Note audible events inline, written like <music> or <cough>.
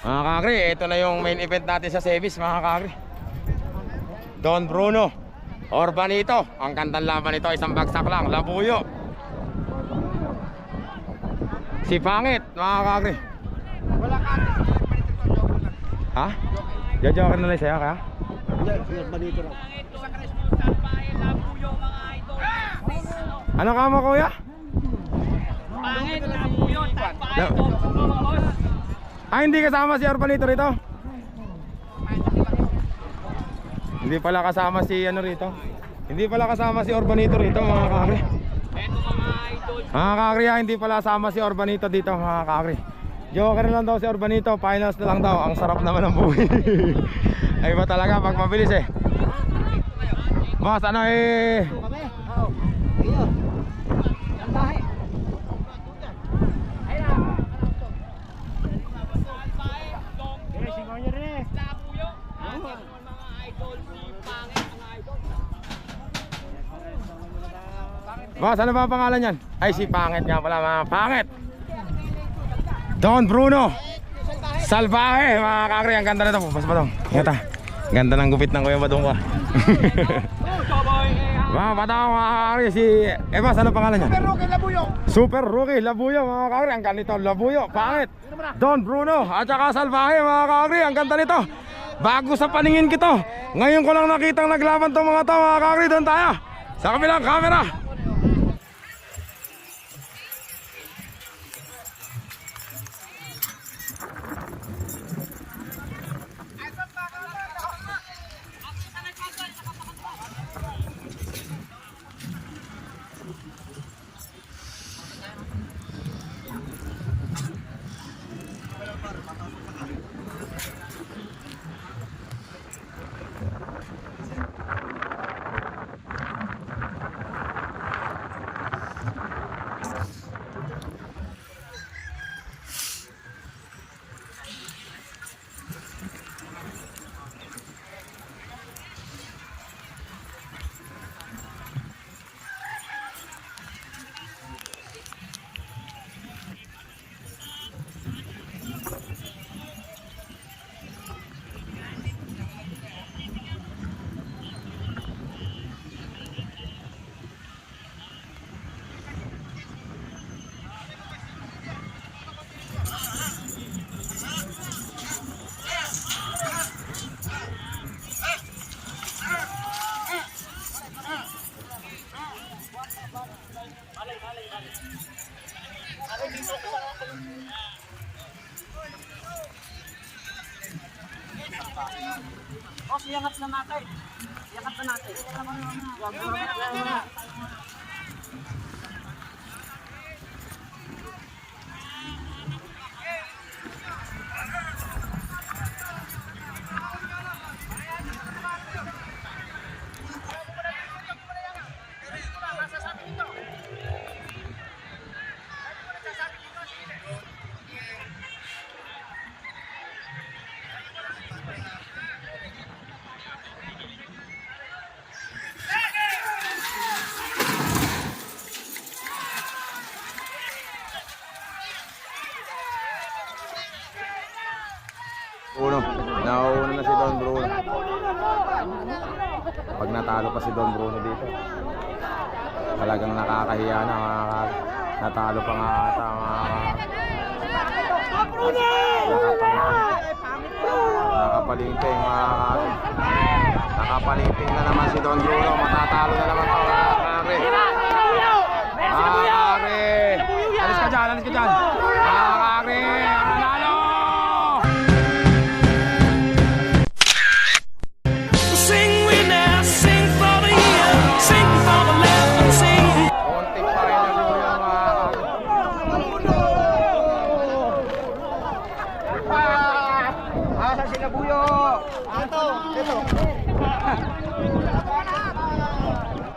Mga kakri, ito na yung main event natin sa Sevis mga kakri. Don Bruno. Orbanito. Ang kantang laban nito, isang bagsak lang. Labuyo. Si Pangit, mga kakri. Wala ka. Ha? Jojoker na lang sa'yo sir, balito lang. Ano ka mo kuya? Pangit na po yun. La- Ah, hindi kasama si Orbanito rito? Hindi pala kasama si ano rito? Hindi pala kasama si Orbanito rito mga kakri. Mga idol. Kakri ah, hindi pala kasama si Orbanito dito mga kakri. Joker lang daw si Orbanito, finals na lang daw. Ang sarap naman ng buhay. <laughs> Ay ba talaga pag mabilis eh. Boss, ano eh? Boss, ano ba ang pangalan niyan? Ay, si Pangit nga pala, mga Pangit. Don Bruno. Salvaje, mga kakri. Ang ganda na ito. Mas ba ito? Ingat ah. Ganda ng gupit ng Kuya Badong ko. Eh, <laughs> mga batang mga kakri, si... Eh, boss, ano pangalan niyan? Pero kay Labuyo. Super rookie, Labuyo mga kakri. Ang ganito, Labuyo, Pangit. Don Bruno, at saka Salvaje, mga kakri. Ang ganda nito. Bago sa paningin kito. Ngayon ko lang nakitang naglaban tong mga to, mga kakri. Doon tayo. Sa kabilang camera. 分かりました。Boss, iangat na natin. Iangat na natin. Wag mo na. Bruno, nauuna na si Don Bruno. Pag natalo pa si Don Bruno dito, talagang nakakahiya na mga natalo pa nga ata mga nakapalingping mga kag- nakapalingping na naman si Don Bruno. Matatalo na naman to mga kare mga kare alis ka dyan alis ka dyan Asal sila buyok. Atau. Atau. Atau.